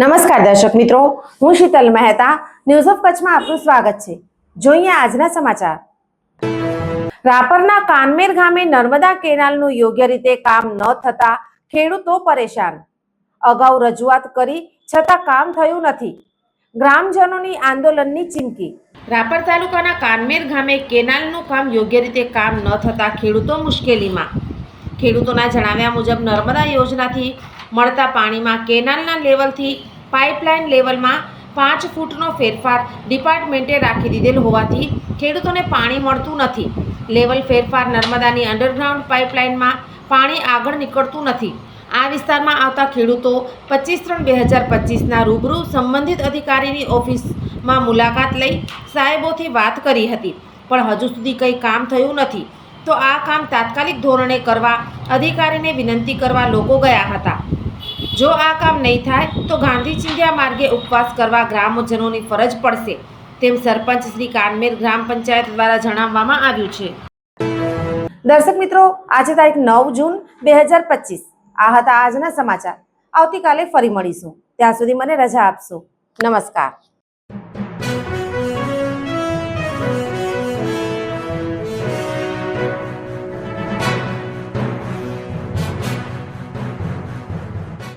નમસ્કાર દર્શક મિત્રો, હું શીતલ મહેતા ન્યૂઝ ઓફ કચ્છમાં આપનું સ્વાગત છે. જોઈએ આજના સમાચાર. રાપરના કાનમેર ગામે નર્મદા કેનાલનું યોગ્ય રીતે કામ ન થતા ખેડૂતો પરેશાન. અગાઉ રજૂઆત કરી, છતાં કામ થયું નથી. ગ્રામજનોની આંદોલનની ચીમકી. રાપર તાલુકાના કાનમેર ગામે કેનાલનું કામ યોગ્ય રીતે કામ ન થતાં ખેડૂતો મુશ્કેલીમાં. ખેડૂતોના જણાવ્યા મુજબ નર્મદા યોજનાથી મળતા પાણીમાં કેનાલના લેવલથી પાઇપલાઇન લેવલમાં પાંચ ફૂટનો ફેરફાર ડિપાર્ટમેન્ટે રાખી દીધેલ હોવાથી ખેડૂતોને પાણી મળતું નથી. લેવલ ફેરફાર નર્મદાની અંડરગ્રાઉન્ડ પાઇપલાઇનમાં પાણી આગળ નીકળતું નથી. આ વિસ્તારમાં આવતા ખેડૂતો પચીસ ત્રણ બે હજાર પચીસના રૂબરૂ સંબંધિત અધિકારીની ઓફિસમાં મુલાકાત લઈ સાહેબોથી વાત કરી હતી. પણ હજુ સુધી કંઈ કામ થયું નથી. તો આ કામ તાત્કાલિક ધોરણે કરવા અધિકારીને વિનંતી કરવા લોકો ગયા હતા. જો આ કામ નહીં થાય, તો ગાંધી ચિંધ્યા માર્ગે ઉપવાસ કરવા ગ્રામજનોની ફરજ પડશે, તેમ સરપંચ શ્રી કાનમેર ગ્રામ પંચાયત દ્વારા જણાવવામાં આવ્યું છે. દર્શક મિત્રો, આજે તારીખ નવ જૂન બે હજાર પચીસ. આ હતા આજના સમાચાર. આવતીકાલે ફરી મળીશું. ત્યાં સુધી મને રજા આપશો. નમસ્કાર.